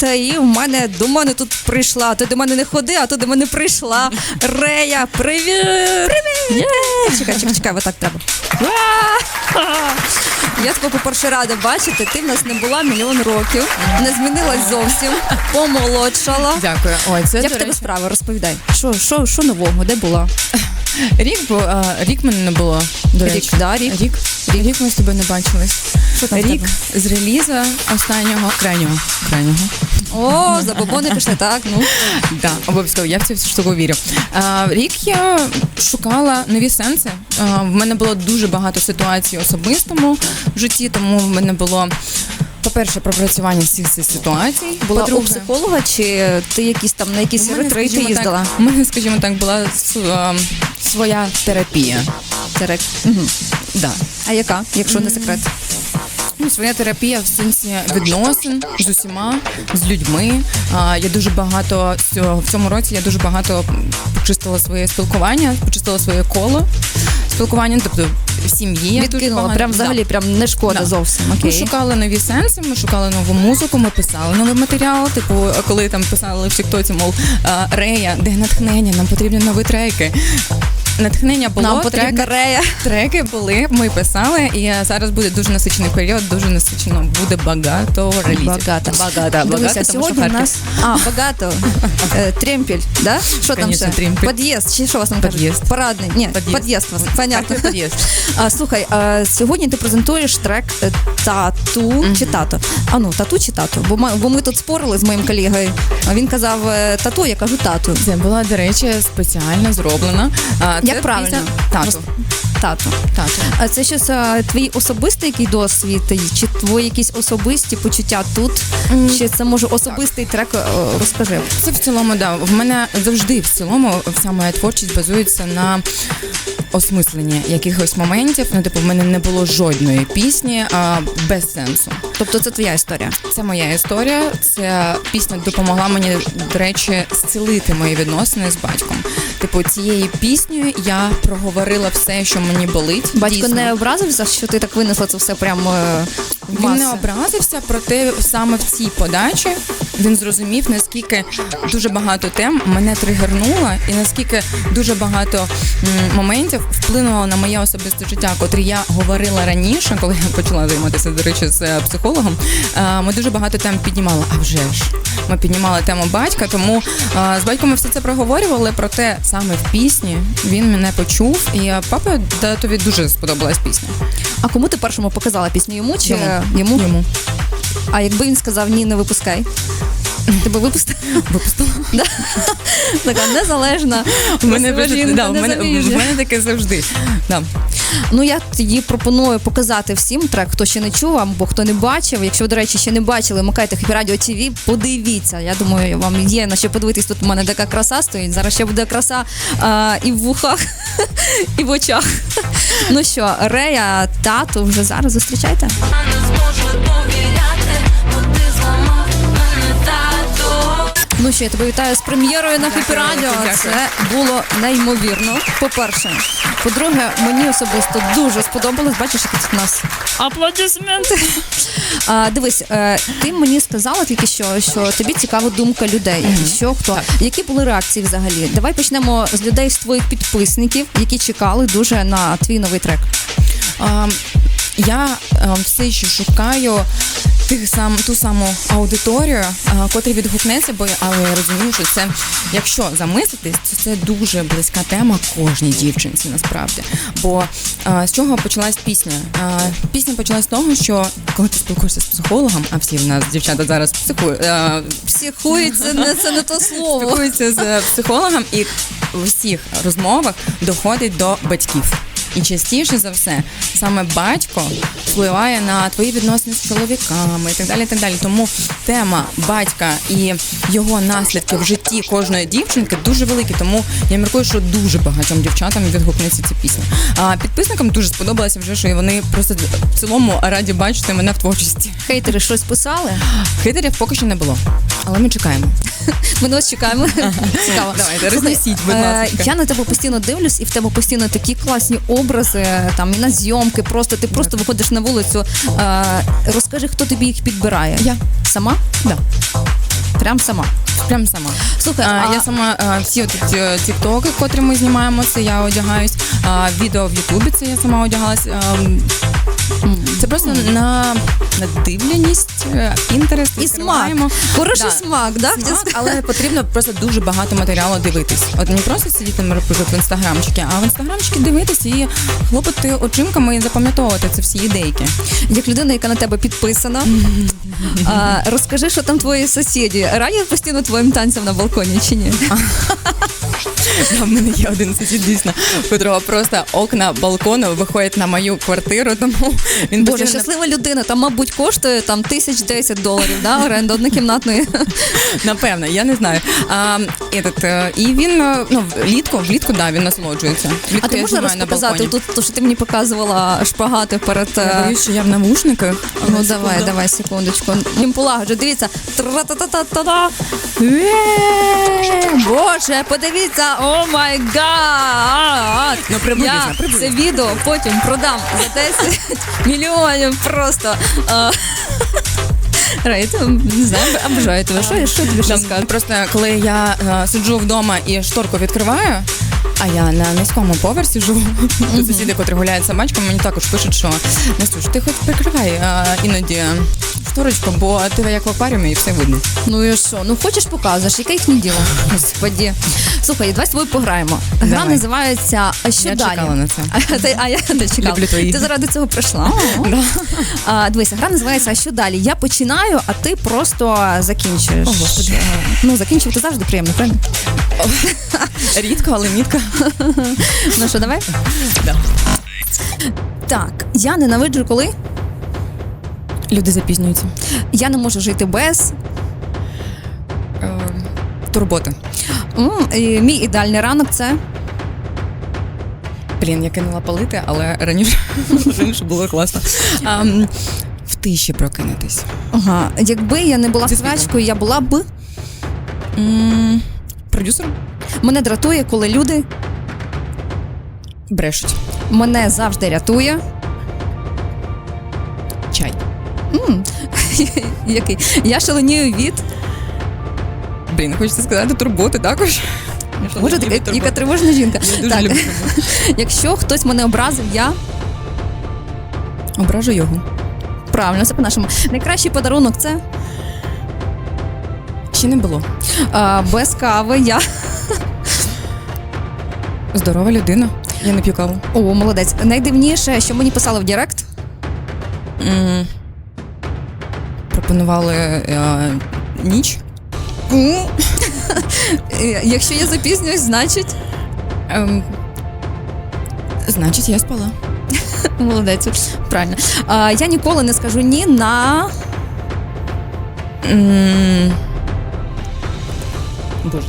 Та і в мене до мене тут прийшла. Ти до мене не ходи, а то до мене прийшла. Рея, привіт! Привіт! Чекай, чекай, чекай, отак треба. Я тебе, по-перше, рада бачити. Ти в нас не була мільйон років, не змінилась зовсім, помолодшала. Дякую. Ой, це Як в тебе справа? Розповідай. Що, що, що нового? Де була? рік, бо а, рік мене не було. До Рік, речі. да, рік. рік. Рік ми з тобою не бачились. Що там Рік з релізу останнього крайнього. Крайнього. О, забобони пішли, так? Ну. Да, обов'язково, я в цю всю штуку вірю. А, рік я шукала нові сенси. А, в мене було дуже багато ситуацій в особистому житті, тому в мене було. По-перше, пропрацювання всіх цих ситуацій. Була у психолога, чи ти якісь там на якісь ретрити їздила? У мене, скажімо так, була а, своя терапія. Терек. Угу. Да. А яка, якщо не секрет? Ну, своя терапія в сенсі відносин з усіма, з людьми. А, я дуже багато в цьому році я дуже багато почистила своє спілкування, почистила своє коло спілкування, тобто в сім'ї. Відкинула, прям Да. взагалі прям не шкода Да. зовсім. Ми шукали нові сенси, ми шукали нову музику, ми писали новий матеріал. Типу, коли там писали в Тіктоці, мов Рея, де натхнення, нам потрібні нові треки. Натхнення було Нам потрібна трек- рея. Треки були, ми писали, і е, зараз буде дуже насичений період, дуже насичено, буде багато релізів. Багато. багато, Дивися, багато, тому сьогодні що у нас а, багато. Е, Тремпель, да? Що там ще? тремпель. Під'їзд, чи що вас там кажуть? Парадний. Ні, Під'їзд. під'їзд вас. Понятно. А, слухай, а, сьогодні ти презентуєш трек е, тату чи тато. А ну, тату чи тату? Бо ми, бо ми тут спорили з моїм колегою. А він казав тату, я кажу тату. Це була, до речі, спеціально зроблена. А, Як правильно? Тату. Тату. Тату. А це щось а, твій особистий який досвід, чи твої якісь особисті почуття тут? Mm. Чи це може особистий трек? Е, Розкажи. Це в цілому, да. В мене завжди в цілому вся моя творчість базується на осмисленні якихось моментів. Ну, типу, в мене не було жодної пісні а, без сенсу. Тобто це твоя історія. Це моя історія. Ця пісня допомогла мені, до речі, зцілити мої відносини з батьком. Типу, цією піснею я проговорила все, що мені болить. Батько Дійсно. не образився, що ти так винесла це все прямо е, Він не образився, проте саме в цій подачі він зрозумів, наскільки дуже багато тем мене тригернуло, і наскільки дуже багато моментів вплинуло на моє особисте життя, котрі я говорила раніше, коли я почала займатися, до речі, з е, психологом. Е, Ми дуже багато тем піднімали. А вже ж ми піднімали тему батька, тому е, з батьком ми все це проговорювали. Проте саме в пісні він мене почув, і папа татові дуже сподобалась пісня. А кому ти першому показала пісню? Йому чи Йому. йому? Йому. А якби він сказав ні, не випускай. Тебе випустив? Випустила. Да. Така незалежна. У мене, жінка, да, в мене, в мене таке завжди. Да. Ну я тоді пропоную показати всім трек, хто ще не чув, або хто не бачив. Якщо до речі, ще не бачили, макайте Хепі Радіо ТВ, подивіться. Я думаю, вам є на що подивитись. Тут у мене така краса стоїть. Зараз ще буде краса а, і в вухах, і в очах. Ну що, Рея, тату, вже зараз зустрічайте. не зможу Ну що, я тебе вітаю з прем'єрою на Хепі Радіо. Це було неймовірно. По-перше, по-друге, мені особисто дуже сподобалось. Бачиш, які тут у нас аплодисменти. А, дивись, е, ти мені сказала тільки що, що тобі цікава думка людей. Що хто? Так. Які були реакції взагалі? Давай почнемо з людей з твоїх підписників, які чекали дуже на твій новий трек. А, я а, все ще шукаю тих сам ту саму аудиторію, а, котрі відгукнеться, бо але я розумію, що це, якщо замислитись, то це дуже близька тема кожній дівчинці насправді. Бо з чого почалась пісня? Пісня почалась з того, що коли ти спілкуєшся з психологом, а всі в нас дівчата зараз психують. а, Психується, не це не то слово. спілкується з психологом і в усіх розмовах доходить до батьків. І частіше за все саме батько впливає на твої відносини з чоловіками і так далі. і так далі. Тому тема батька і його наслідки в житті кожної дівчинки дуже великі. Тому я міркую, що дуже багатьом дівчатам відгукнеться ця пісня. А підписникам дуже сподобалося вже, що вони просто в цілому раді бачити мене в творчості. Хейтери щось писали. Хейтерів поки що не було, але ми чекаємо. Ми на вас чекаємо. Цікаво. Давайте, рознесіть, будь е, ласка. Я на тебе постійно дивлюсь, і в тебе постійно такі класні образи, там і на зйомки. Просто ти просто виходиш на вулицю. Е, Розкажи, хто тобі їх підбирає. Я. Сама? Да. Прям сама. Прям сама. Слухай, А, а- Я сама а, всі от ці тіктоки, котрі ми знімаємо, це я одягаюсь. А, відео в Ютубі це я сама одягалась. А, м, це просто на надивленість, е, інтерес. І смак. Хороший Да. смак, да? Смак, але потрібно просто дуже багато матеріалу дивитись. От не просто сидіти, наприклад, в інстаграмчики, а в інстаграмчики дивитись і хлопати очимками і запам'ятовувати це всі ідейки. Як людина, яка на тебе підписана, а, розкажи, що там твої сусіді радять постійно твоїм танцям на балконі чи ні? Да, в мене є один сусід, дійсно, котрого просто окна балкону виходять на мою квартиру, тому він Боже, постійно щаслива людина, там, мабуть, коштує там тисяч десять доларів, да, оренда однокімнатної. Напевно, я не знаю. А, этот, е, і він е, ну влітку, влітку, да, він насолоджується. Влітку А ти можеш зараз показати тут, то, що ти мені показувала шпагати перед. Я е, боюсь, що я в навушниках. Ну Але давай, секунду. давай, секундочку. Їм полагоджу. Дивіться. Тра-та-та-та-та-та. Боже, подивіться, о май гад! Ну, приблизно, Я приблизно. це відео потім продам за 10 мільйонів просто. Рейт, не знаю, обожаю тебе. Що, що тобі ще сказати? Просто коли я е, сиджу вдома і шторку відкриваю. А я на низькому поверсі живу. Тут сусіди, котрі гуляють собачками, мені також пишуть, що Настюш, ти хоч прикривай е, іноді шторочку, бо ти як в акваріумі і все видно. Ну і що? Ну хочеш показуєш, яке їхнє діло? Господі. Слухай, давай з тобою пограємо. Гра Давай. називається «А що Я далі? чекала на це. А, ти, а я не чекала. Люблю твої Ти заради цього прийшла. а, дивися, гра називається «А що далі? Я починаю, а ти просто закінчуєш. О, Господи. Ну, закінчувати завжди приємно, правильно? Рідко, але мітко. Ну що, давай? Да. Так, я ненавиджу коли Люди запізнюються. я не можу жити без. Е, турботи. М, і мій ідеальний ранок це. Блін, я кинула палити, але раніше, раніше було класно. А, м, в тиші прокинутись. Ага. Якби я не була Зі світом. співачкою, я була б. М, Продюсером? Мене дратує, коли люди Брешуть. мене завжди рятує. М, Який? Я шаленію від. Блін, хочеться сказати турботи також. Я Боже, люблю яка, турботи. яка тривожна жінка. Я дуже люблю турботи. Якщо хтось мене образив, я Ображу його. правильно, це по-нашому. Найкращий подарунок це Ще не було. а, без кави. Я Здорова людина. Я не п'ю каву. о, молодець. Найдивніше, що мені писали в Директ. М, Пропонували е, ніч. Е, Якщо я запізнююсь, значить Ем, значить, я спала. молодець. Правильно. А, я ніколи не скажу ні на М, Боже,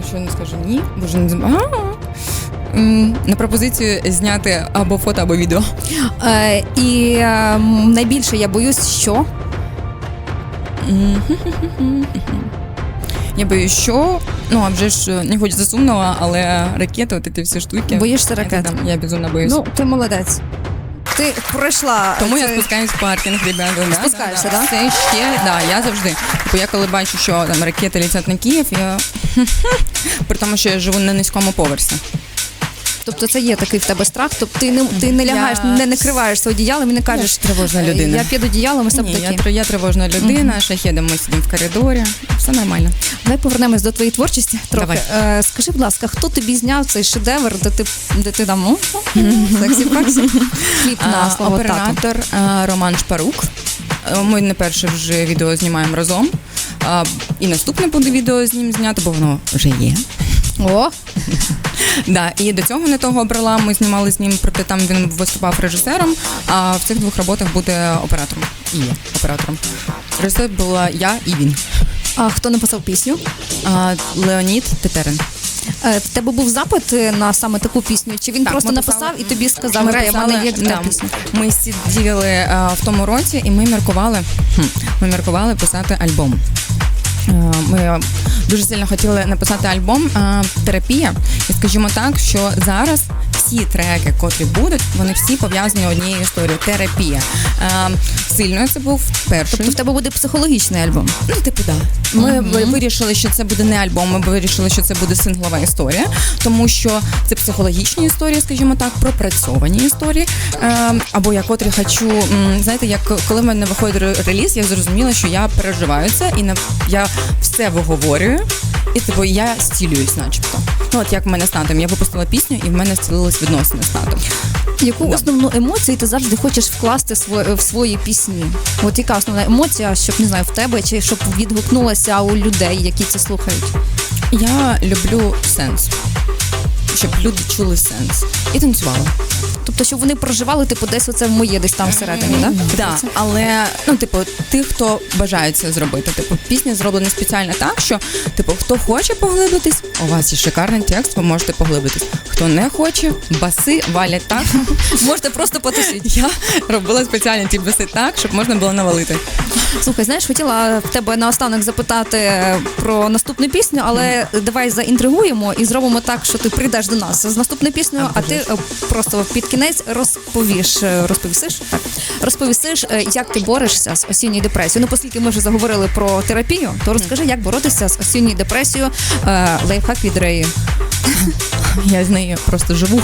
я що не скажу ні. Боже, не знаю. А. М, На пропозицію зняти або фото, або відео. е, і е, найбільше я боюсь, що Я боюсь, що ну а вже ж не хочеться сумного, але ракети, от ці всі штуки. Боїшся ракет? Я безумно боюсь. ну ти молодець. Ти пройшла. Тому я спускаюсь в паркінг, ребята. Да, Спускаєшся, да? Це ще, да, я завжди. Типу, я коли бачу, що там ракети летять на Київ, я при тому, що я живу на низькому поверсі. Тобто це є такий в тебе страх, тобто ти не ти не Я- лягаєш, не накриваєшся одіялом і не кажеш ж тривожна «Е, людина». Я під одіялом і все Ні, я, такі. тр- я тривожна людина, шахедом ми сидимо в коридорі, все нормально. Давай повернемось до твоєї творчості. Трохи Давай. Е, скажи, будь ласка, хто тобі зняв цей шедевр, де ти де ти там сексі факсі кліп на слово. Оператор а, Роман Шпарук. Е, Ми не перше вже відео знімаємо разом. А, І наступне буде відео з ним знято, бо воно вже є. О, Да, і до цього не того обрала. Ми знімали з ним, проте там він виступав режисером. А в цих двох роботах буде оператором. І є оператором. Режисер була я і він. а хто написав пісню? А, Леонід Тетерин. Е, В тебе був запит е, на саме таку пісню? Чи він Так, просто ми написав і тобі сказав, Ми Рая, в мене є тебе да, пісня? Ми сиділи е, в тому році, і ми міркували. хм, Ми міркували писати альбом. Е, Ми дуже сильно хотіли написати альбом е, терапія. І скажімо так, що зараз всі треки, котрі будуть, вони всі пов'язані однією історією терапія. Сильно. Це був перший. Тобто в тебе буде психологічний альбом. Ну, типу, да. Ми ви- вирішили, що це буде не альбом, ми вирішили, що це буде синглова історія, тому що це психологічні історії, скажімо так, пропрацьовані історії. Е, або я котрі хочу, знаєте, як коли в мене виходить реліз, я зрозуміла, що я переживаю це і на я все виговорюю. І типу я зцілююсь, начебто. Ну от як в мене з татом. Я випустила пісню, і в мене зцілились відносини з татом. Яку основну емоцію ти завжди хочеш вкласти в свої пісні? От яка основна емоція, щоб не знаю, в тебе чи щоб відгукнулася у людей, які це слухають? Я люблю сенс, щоб люди чули сенс і танцювали. Тобто, щоб вони проживали, типу, десь оце в моє десь там всередині, так? Да, але ну, типу, тих, хто бажає це зробити. Типу, пісня зроблена спеціально так, що типу, хто хоче поглибитись, у вас є шикарний текст, ви можете поглибитись. Хто не хоче, баси валять так. Можете просто потусити. Я робила спеціально ті баси так, щоб можна було навалити. Слухай, знаєш, хотіла в тебе наостанок запитати про наступну пісню, але давай заінтригуємо і зробимо так, що ти прийдеш до нас з наступною піснею, а ти е, просто під кінець розповіш, е, розповісиш, так розповісиш, е, як ти борешся з осінньою депресією. Ну, оскільки ми вже заговорили про терапію, то розкажи, як боротися з осінньою депресією. Е, Лайфхак від Реї. Я з нею просто живу.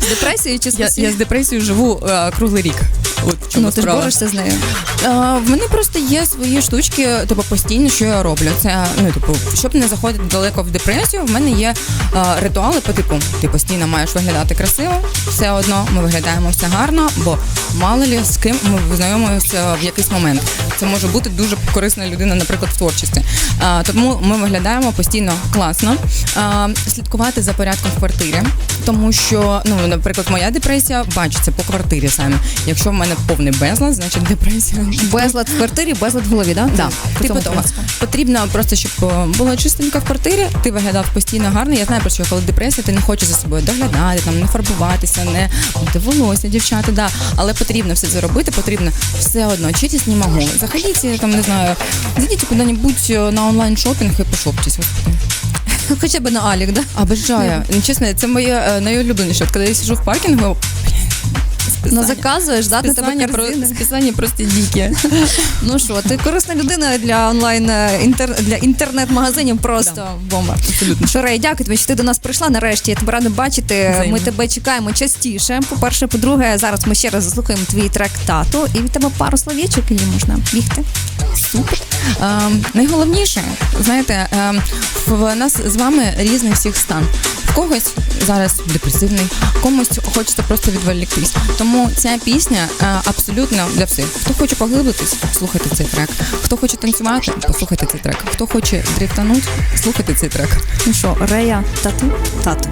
З депресією чи з Я, я з депресією живу е, круглий рік. От в чому Ну, ти ж справа. борешся з нею. Е, В мене просто є свої штучки, типу постійно, що я роблю. Це ну, типу, щоб не заходити далеко в депресію, в мене є е, ритуали по типу, ти постійно маєш виглядати красиво, все одно ми виглядаємо все гарно, бо мало лі з ким ми знайомимося в якийсь момент. Це може бути дуже корисна людина, наприклад, в творчості. Е, тому ми виглядаємо постійно класно. Е, слідкувати за порядком в квартирі, тому що, ну, наприклад, моя депресія бачиться по квартирі саме. Якщо в мене повний безлад, значить депресія Безлад в квартирі, безлад в голові, так? Да. Типу того. Потрібно просто, щоб е, було чистенько в квартирі, ти виглядав постійно гарно. Я знаю, про що коли депресія, ти не хочеш за собою доглядати, там не фарбуватися, не мити волосся, дівчата, да. Але потрібно все це робити, потрібно все одно читись не можу. Заходіть, там не знаю, зайдіть куди-небудь е, на онлайн шопінг і пошопчись. Господи. Хоча б на Алік, да? Обожаю. Ну, Чесно, це моє е, найулюбленіше. От коли я сижу в паркінгу, Ну заказуєш, да, тебе списання, про, списання просто дикі. Ну що, ти корисна людина для онлайн е, інтер для інтернет-магазинів просто бомба. Абсолютно. Що Рей, дякую тобі, що ти до нас прийшла. Нарешті я тебе рада бачити. Взаємно. Ми тебе чекаємо частіше. По-перше, по-друге, зараз ми ще раз заслухаємо твій трек тату, і від тебе пару словічок і можна бігти. Супер. Ем, найголовніше, знаєте, ем, в нас з вами різний всіх стан. В когось зараз депресивний, комусь хочеться просто відволіктись. Тому ця пісня е, абсолютно для всіх. Хто хоче поглибитись, слухайте цей трек. Хто хоче танцювати, послухайте цей трек. Хто хоче дрифтануть, слухайте цей трек. Ну що, Рея, тату, тату.